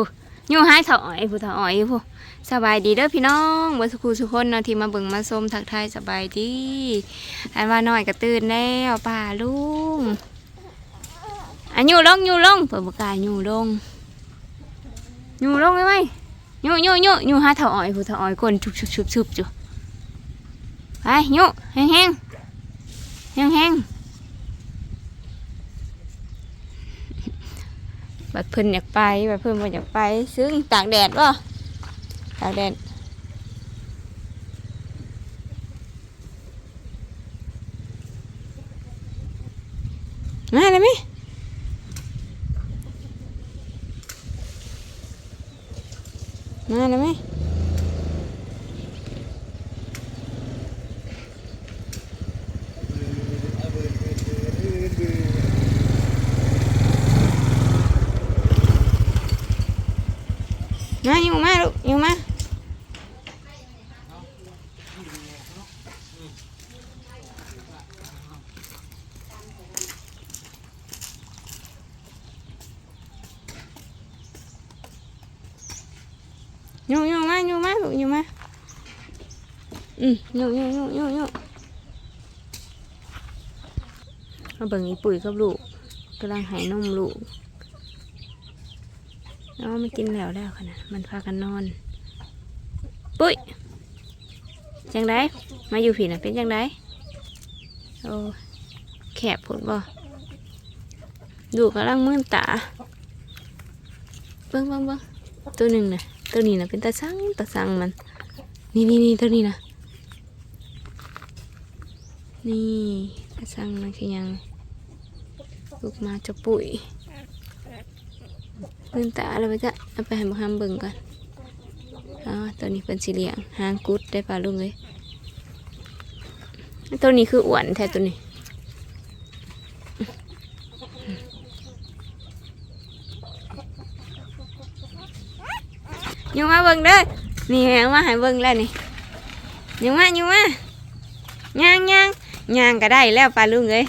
ผู้อยู่ให้ถอยผู้ถอยผู้สบายดีเด้อพี่น้องเมื่อสักครู่ทุคนเนาะที่มาเบิ่งมาชมทักทายสบายดีอันว่าน้อยก็ตื่นแล้วป้าลุงอันอยู่ลงอยู่ลงเปิดประกาศอยู่ลงอยู่ลงได้ไหมอยู่อยู่อยู่อยู่หาถอยผู้ถอยคนชุบชุบชุบชุบจุไปอยู่แห้งแห้งแห้งแห้ง บัดเพิ่นอยากไปบัดเพิ่นบ่อยากไป ซึ่งตากแดดบ่ตากแดดมาได้ไหมมาได้ไหมมา อยู่มาลูยู่มาอยู่อยู่มายูมาลูกยูมาอืมยูยูยูยูยู่มาเบิ่งอีปุ๋ยกับลูกกำลังหายนมลูก น้องมันกินแล้วแล้วค่ะนะมันพากันนอน ปุ้ยจังไดมาอยู่ผีน่ะเป็นจังไดโอ้แคบผลบ่ดูกำลังมื่นตาเบิ้งเบิ้งเบิ้งตัวหนึ่งน่ะตัวนี้น่ะเป็นตาสังตาสังมัน นี่นี่นี่ตัวนี้น่ะนี่ตาสังมันคือยังลูกมาจะปุ๋ย เบิ่งตาแล้วไปจ้ะเอาไปให้มาห้ามเบิ่งก่อนอ๋อตัวนี้เป็นสีเหลืองหางกุดได้ปลาลุงเลยตัวนี้คืออ้วนแท้ตัวนี้ยังมาเบิ่งเด้อนี่เอามาให้เบิ่งแล้วนี่ยังมายังมาย่างย่างย่างก็ได้แล้วปลาลุงเลย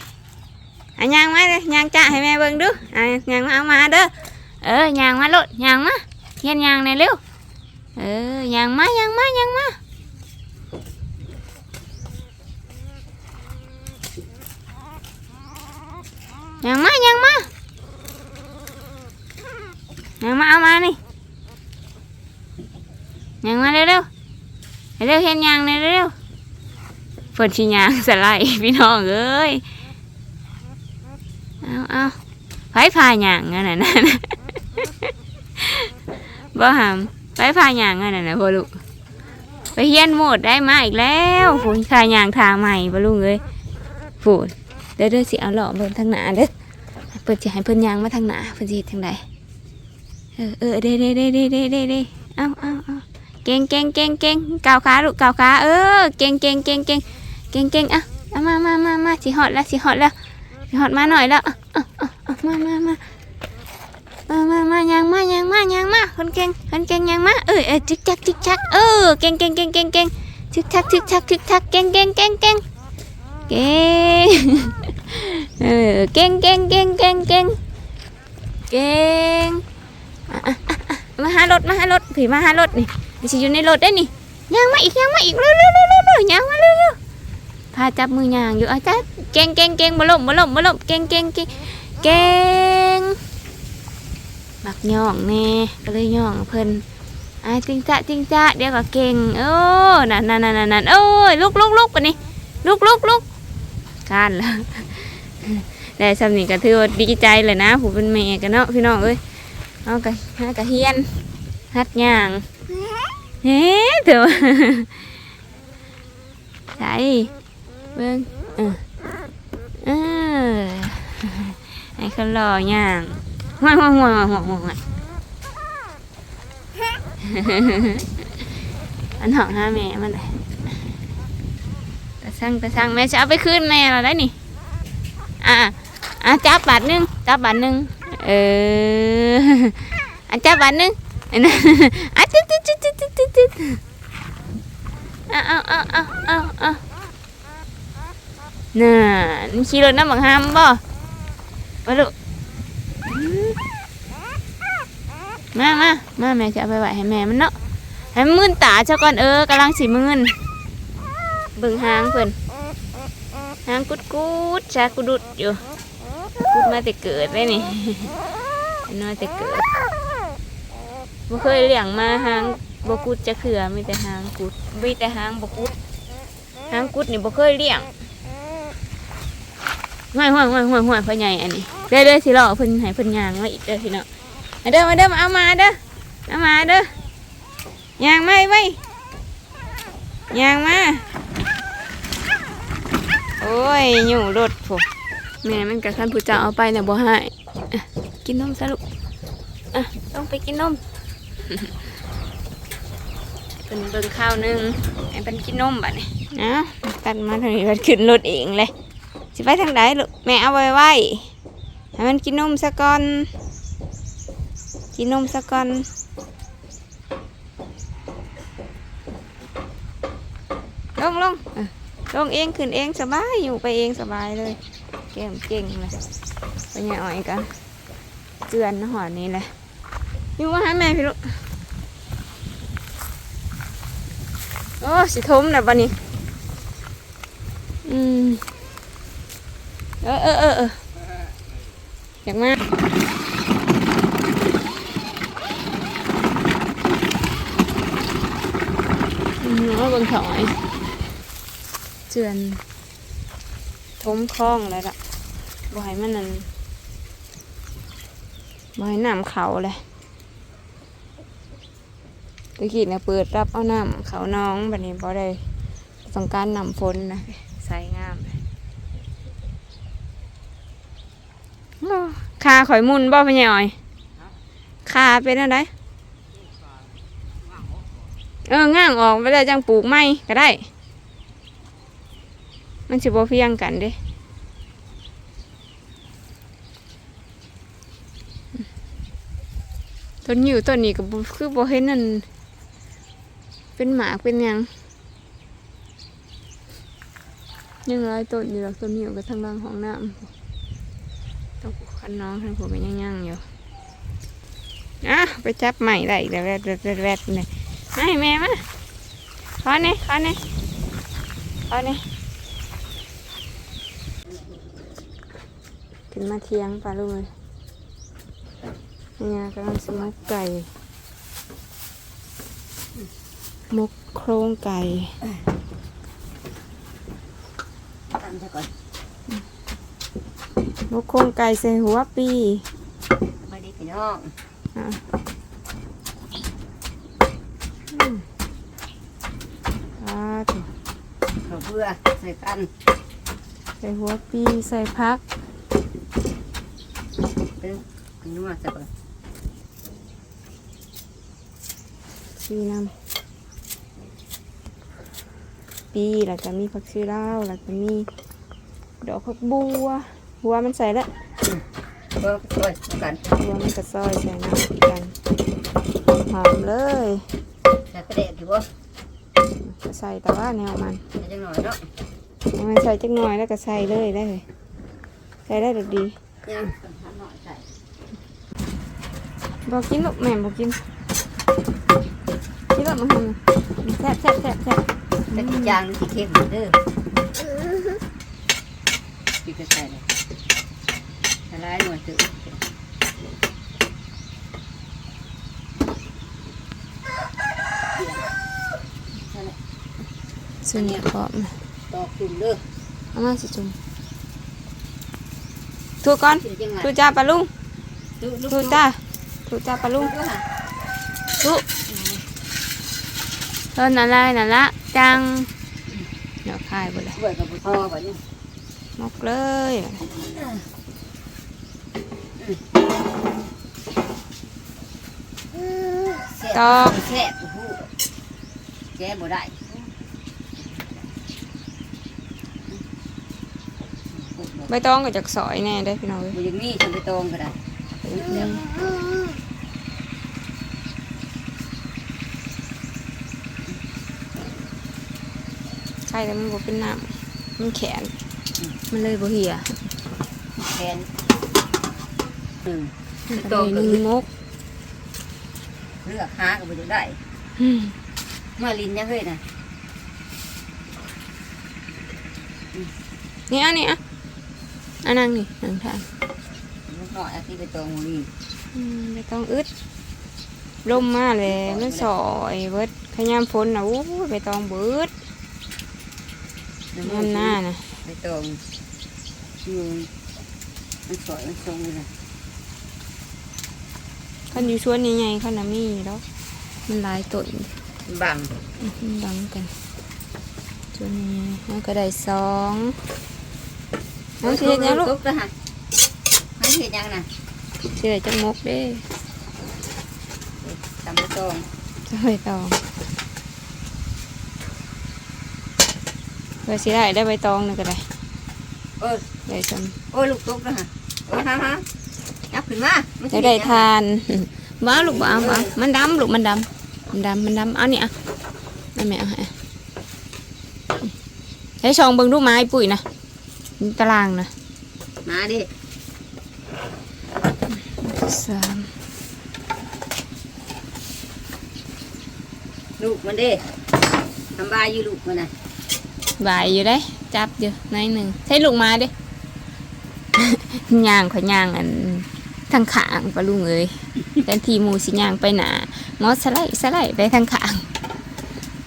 อะย่างมาเลยย่างจ้าให้แม่เบิ่งดูอะย่างมาเอามาเด้อ เออยางมาโลดยางมาเฮียนยางในอยเร็วเออยางมายางมายางมายางมายางมายางมาเอามานี่ยางมาเร็วเร็วเร็วเฮียนยางในอยเร็วฝนชิยางสไลด์พี่น้องเอ้ยเอาเอาไผพายางนั่นน่ะนั่นน่ะ บ่หามไปพายางอันนั้นนะพ่อลูกไปเฮียนหมดได้มาอีกแล้วฝนพายางทางใหม่บ่ลุงเอ้ยฝนเดี๋ยวเดี๋ยวสิเอาหล่อเบิ่งทางหน้าเด้อเปิดสิให้เพิ่นยางมาทางหน้าเพิ่นสิเฮ็ดทางใดเออเออเด้เด้เด้เด้เด้เด้เด้เอาเอาเอาเก่งเก่งเก่งเก่งก้าวขาลูกก้าวขาเออเก่งเก่งเก่งเก่งเก่งเก่งอะเอามามามามาสิฮอดแล้วสิฮอดแล้วสิฮอดมาหน่อยแล้วอะอะอะอะมามามามามามา คนเก่งคนเก่งยังมาเออเออจิกจักจิกจักเออเก่งเก่งเก่งเก่งเก่งจิกจักจิกจักจิกจักเก่งเก่งเก่งเก่งเก่งเออเก่งเก่งเก่งเก่งเก่งเก่งมาหารถมาหารถผีมาหารถนี่นี่สิอยู่ในรถได้นี่ยังมาอีกยังมาอีกเร็วเร็วเร็วเร็วเร็วยังมาเร็วเร็วพาจับมือยางอยู่อะจับเก่งเก่งเก่งบ่ล้มบ่ล้มบ่ล้มเก่งเก่งเก่งเก่ง มักย่องแน่ก็เลยย่องเพิ่นอ่าจริงจ้ะจริงจ้ะเดี๋ยวก็เก่งโอ้นั่นนั่นนั่นนั่นนันโอ้ยลุกลุกลุกปะนี่ลุกลุกลุกการแล้วได้สำนีก็ถือว่าดีใจเลยนะผู้เป็นแม่กันเนาะพี่น้องเอ้ยเอากะฮะกกะเฮียนฮัดย่างเฮ้เถอะใช่เบิ่งเออเออให้เขารอย่าง ห่วยห่วยห่วยห่วยห่วยห่วยอันหองห้าแม่มันเลยต่สั่งต่สั่งแม่จะเอาไปคืนแม่เราได้นี่อะอะจับบาทหนึงจับบาทหนึงเอออะจับบาทหนึงอันนั้นอะตึ๊ดตึ๊ดตึ๊ดตึ๊ดตึ๊ดตึ๊ดตึ๊ดเอาเอาเอาเอาเอาเอาน่ะนี่ขี่รถน้ำบังฮัมบ่มาลูก มามามา แม่จะเอาไปไหวให้แม่มันเนาะให้มื่นตาเจ้าก่อนเออกำลังสิมื่นเบิ่งหางเพิ่นหางกุดกุดชากุดุดอยู่กุดมาแต่เกิดเลยนี่มันมาแต่เกิดบ่เคยเลี้ยงมาหางบกุดจะเขือมีแต่หางกุดมีแต่หางบกุดหางกุดนี่บ่เคยเลี้ยงห่วยห่วยห่วยห่วยห่วยพ่อใหญ่อันนี้เด้อเด้อสิรอเพิ่นให้เพิ่นยางมาอีกเด้อพี่น้องมาเด้อมาเด้อมาเอามาเด้อ เอามาเด้อย่างมาไว้ย่างมาโอ้ยอยู่รถผมแม่มันกับขันผู้เจ้าเอาไปเนี่ยบ่ให้อะกินนมซะลูกอะต้องไปกินนมเป็นเบิ่งข้าวหนึงให้เป็นกินนมบัดนี้นะตัดมาทางนี้มันขึ้นรถเองเลยสิไปทางใดลูกแม่เอาไว้ไว้ให้มันกินนมซะก่อนกินนมสักก่อน ลงลงลงเองขึ้นเองสบายอยู่ไปเองสบายเลย เก่งเก่งเลยไปเนี่ยอ่อยกันเจือนหอนี้เลยอยู่ว่าให้แม่พี่ลูกโอ้สิทมนะบันนี้อืมเออเออเออเอออยากมาอืมเอาเบิ่งถอย เจือนทมคลองเลยล่ะบ่ให้มันนั่นบ่ให้น้ำเขาเลยตะกี้เนี่ยเปิดรับเอาน้ำเขาน้องแบัดนี้บ่ได้ต้องการน้ำฝนนะใส่งามเลยคาข่อยมุนบ่พ่อใหญ่อ้อยคาเป็นอะไรเออง่างออกไปเลยจังปลูกไม้ก็ได้ มันสิบ่เพียงกันเด้ต้นอยู่ต้นนี้ก็คือบ่เห็นนั่นเป็นหมากเป็นยังยังหลายต้นอยู่หรอกต้นอยู่กับทางล่างห้องน้ำต้องปลูกคันน้องทางผมเป็นยังๆอยู่อะไปจับใหม่ได้อีกแล้วแวดแวดแวดแวดเนี่ยให้แม่มาขอเนี่ยขอเนี่ยขอเนี่ย ขึ้นมาเทียงปลาลูกเลยเนี่ยกำลังสมกไก่มกโครงไก่ตามซะก่อนมกโครงไก่ใส่หัวปีมาดีพี่น้องอะอ่าถูกข้าวเบื่อใส่กัน ใส่หัวปีใส่พัก เป็นนัวซะก่อนชีน้ำปีแล้วก็มีผักชีลาวแล้วก็มีดอกผักบัวบัวมันใส่แล้วเบิ่งช่วยกันบัวมันก็ซอยใส่น้ำอีกกันหอมเลยใส่กระเด็ดอยู่บ่ก็ใส่แต่ว่าแนวมันใส่จังหน่อยเนาะให้มันใส่จักหน่อยแล้วก็ใส่เลยได้เลยใส่ได้ดอกดียังทำหน่อยใส่ บอกกินลูกแม่บอกกินกินลูกมาให้มันแซ่บแซ่บแซ่บแซ่บแต่กี่จางนี่สิเค็มเด้อพี่ก็ใส่เลยละลายหน่อยเถอะส่วนใหญ่พร้อมตอกจุ่มเด้อเอามาสิจุ่มถูกก่อนสิจังไงถูกจ้าปลาลุงลูกถูกจ้า ถูกจ้าปลาลุงก็หาถูกต้นอะไรนั่นละจังเดี๋ยวคายไปเลยเบื่อกับพ่อบ่นี่มกเลยแซ่บตอกแซ่บโอ้โหแกบ่ได้ใบตองก็จากสอยแน่ได้อพี่น้องเว้ยบ่อยังมีฉันไปตองก็ได้ ใช่แต่มันบ่เป็นน้ำมันแข็งมันเลยบ่เหี่ยแทนอืมมันตก็องเลก็ยคือนึ่งมกลือกหาก็บ่จะได้อืมเมื่อลินยังเฮ้ยนะนี่อันนี้อะอันนั่งนี่นั่งทานลูกน้อยอาที่ไปตรงหมูนี่อืมไม่ต้องอึดลมมาแล้วมันสอยเบิดขยามฝนนะอู้ยไปต้องเบิด น้ำหน้านะไปตรงอยู่มันสวยมันทรงเลยนะขันอยู่ชวนใหญ่ๆขันน่ะมีอยู่แล้วมันหลายต้นบังอื้อหือบังกันชวนใหญ่ๆมันก็ได้สองน้องสิเฮ็ดหยังลูกตุ๊กนะฮะให้เห็ดยังน่ะสิได้จังมกเด้ตำไปตรงจะไปตอง พื่อสิได้ได้ใบตองนี่ก็ได้เออได้ซ้โอ้ยลูกตุ๊กนะฮะโอ้ยฮะฮะยับขึ้นมามันำสิจะได้เฮ็หยังทานบ้าลูกบ้าบ้ามันดำลูกมันดำมันดำมันดำเอานี่อะนั่นแม่เอาให้ให้ชองเบิ่งดูไม้ปุ๋ยนะมีตารางนะมาดิสามลูกมันดิทำบายอยู่ลูกมันน่ะ บายอยู่ได้ จับอยู่ในหนึ่งใช้ลูกมาดิย่างขอยย่างอันทางขางปะลุงเอ้ยแต่ทีหมูสิย่างไปหนางอสไลด์สไลด์ไปทางขาง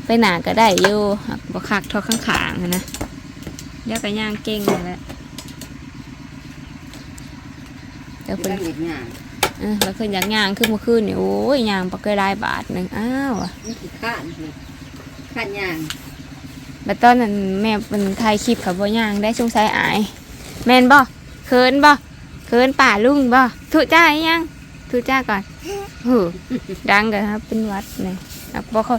ไปหนาก็ได้อยู่หักบ่คักเทอข้างขางๆอะนะเดี๋ยวก็ย่างเก่งนั่นแหละเดี๋ยวที่เพิ่นตั้งเห็ดงานเออแล้วเพิ่นอยากย่างคือเมื่อคืนนี่โอ้ยย่างปะเกยลายบาทหนึ่งอ้าวอะนี่คือข้านเลยข้านย่าง แล้วตอนนั้นแม่เป็นถ่ายคลิปเขาบ่ย่างได้สงสัยอาย แม่นบ่เขินบ่เขินป่าลุงบ่ทุจ้าอีหยังทุจ้าก่อนหูดังกันครับเป็นหวัดเนี่ยอะบ่เขา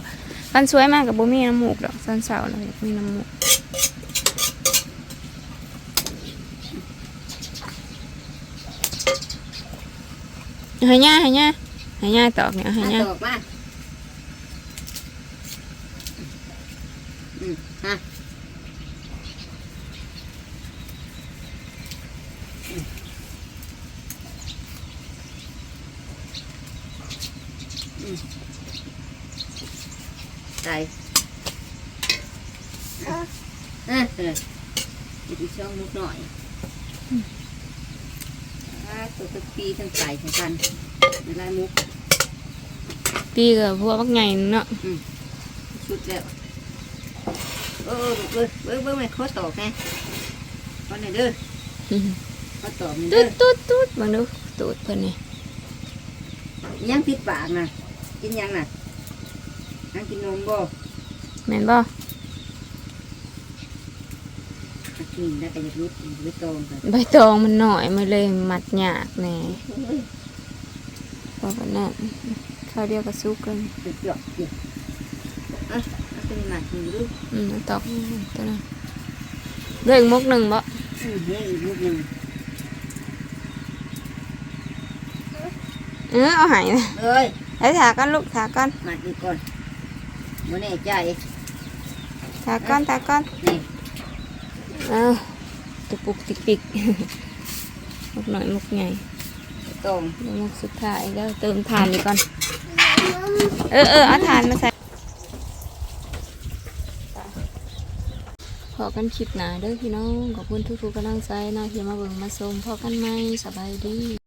ตอนสวยมากกับบ่มีน้ำมูกดอกตอนเสาร์เราอยากมีน้ำมูกใหายาใหายาใหายาตอกเนี่ยใหามาย่าตอกมาอืม ฮะอืมอืมใส่เออเออเดี๋ยวอีกช่องมุกหน่อยอ่าตัวตะปีทั้งไก่ทั้งกันในลายมุกปีกับพวกบักใหญ่เนาะชุดแล้ว เออเออเบิ้งเบิ้งไม่ข้อตอกไงข้อไหนเด้อข้อตอกนี่ตูเด้อดตูดตูดมาดูตูดเพิ่นนี่ยังติดปากน่ะกินยังน่ะยังกินนมบ่แม่นบ่กินแล้วก็จะรุดรุดโตมกันใบตองมันหน่อยมันเลยมัดยากแน่เพราะว่านั่นข้าวเดียวกับซุกกันจุดหยอกเกี่ยวอะ เอาตัวนี้มากินดูอืมเอาตอกตัวนั้นเรื่องมกหนึ่งบ่อืมเฮ้ยอีกลูกหนึ่งเออเอาใหายนะเอ้ยไอ้ถากันลูกถากันมาดีก่อนบ่แน่ใจถากันถากันนี่เอาตุกปุกติกปิกมกหน่อยมกใหญ่โตมเดี๋ยวมกสุดท้ายแล้วเติมทานดีก่อน เออเออเอาทานมาใส่ พอกันคลิปหนาเด้อพี่น้อง ขอบคุณทุกๆกำลังใจนะที่มาเบิ่งมาชมพอกันไหมสบายดี